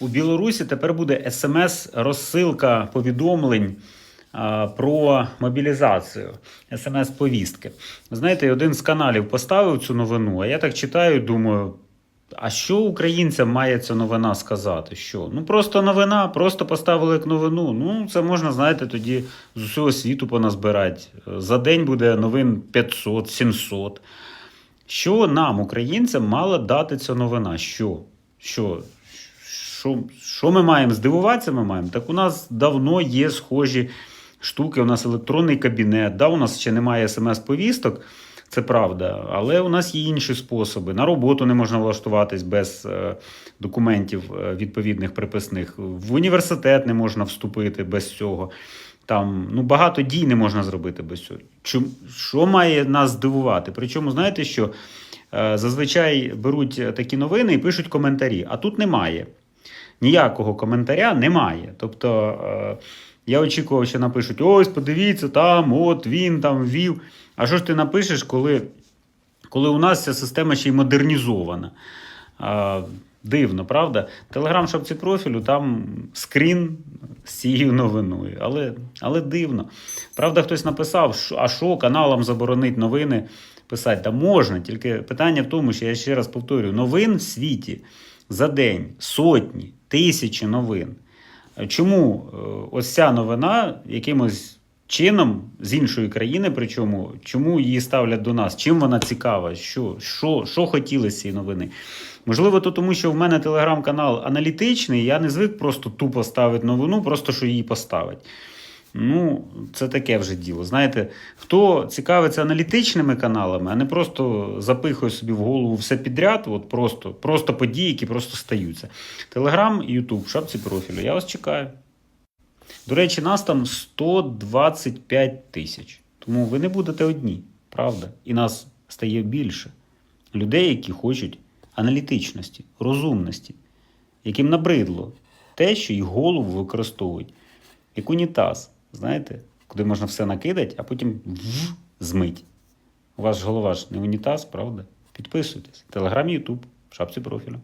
У Білорусі тепер буде смс-розсилка повідомлень про мобілізацію, смс-повістки. Знаєте, один з каналів поставив цю новину, а я так читаю, думаю. А що українцям має ця новина сказати? Що? Ну просто новина, просто поставили як новину. Ну, це можна, знаєте, тоді з усього світу поназбирати. За день буде новин 500, 700. Що нам, українцям, мала дати ця новина? Що? Що? Що, що ми маємо? Здивуватися ми маємо? Так у нас давно є схожі штуки, у нас електронний кабінет, да, у нас ще немає смс-повісток, це правда, але у нас є інші способи. На роботу не можна влаштуватись без е, документів е, відповідних приписних. В університет не можна вступити без цього. Там ну, багато дій не можна зробити без цього. Чому, що має нас здивувати? Причому, знаєте, що е, зазвичай беруть такі новини і пишуть коментарі, а тут немає. Ніякого коментаря немає. Тобто е, я очікував, що напишуть: ось, подивіться, там, от він там ввів. А що ж ти напишеш, коли, коли у нас ця система ще й модернізована? Дивно, правда? Телеграм шапці профілю, там скрін з цією новиною. Але, але дивно. Правда, хтось написав, що, а що каналам заборонить новини писати? Та можна, тільки питання в тому, що я ще раз повторюю: новин в світі за день сотні, тисячі новин. Чому е, ось ця новина якимось чином з іншої країни, причому чому її ставлять до нас? Чим вона цікава? Що, що, що хотіли з цієї новини? Можливо, то тому, що в мене телеграм-канал аналітичний, я не звик просто тупо ставити новину, просто що її поставить. Ну, це таке вже діло. Знаєте, хто цікавиться аналітичними каналами, а не просто запихує собі в голову все підряд, от просто, просто події, які просто стаються. Телеграм і Ютуб, шапці профілю. Я вас чекаю. До речі, нас там 125 тисяч. Тому ви не будете одні, правда? І нас стає більше. Людей, які хочуть аналітичності, розумності, яким набридло те, що їх голову використовують як унітаз, знаєте, куди можна все накидати, а потім змить. У вас голова ж не унітаз, правда? Підписуйтесь. Телеграм, Ютуб, в шапці профілю.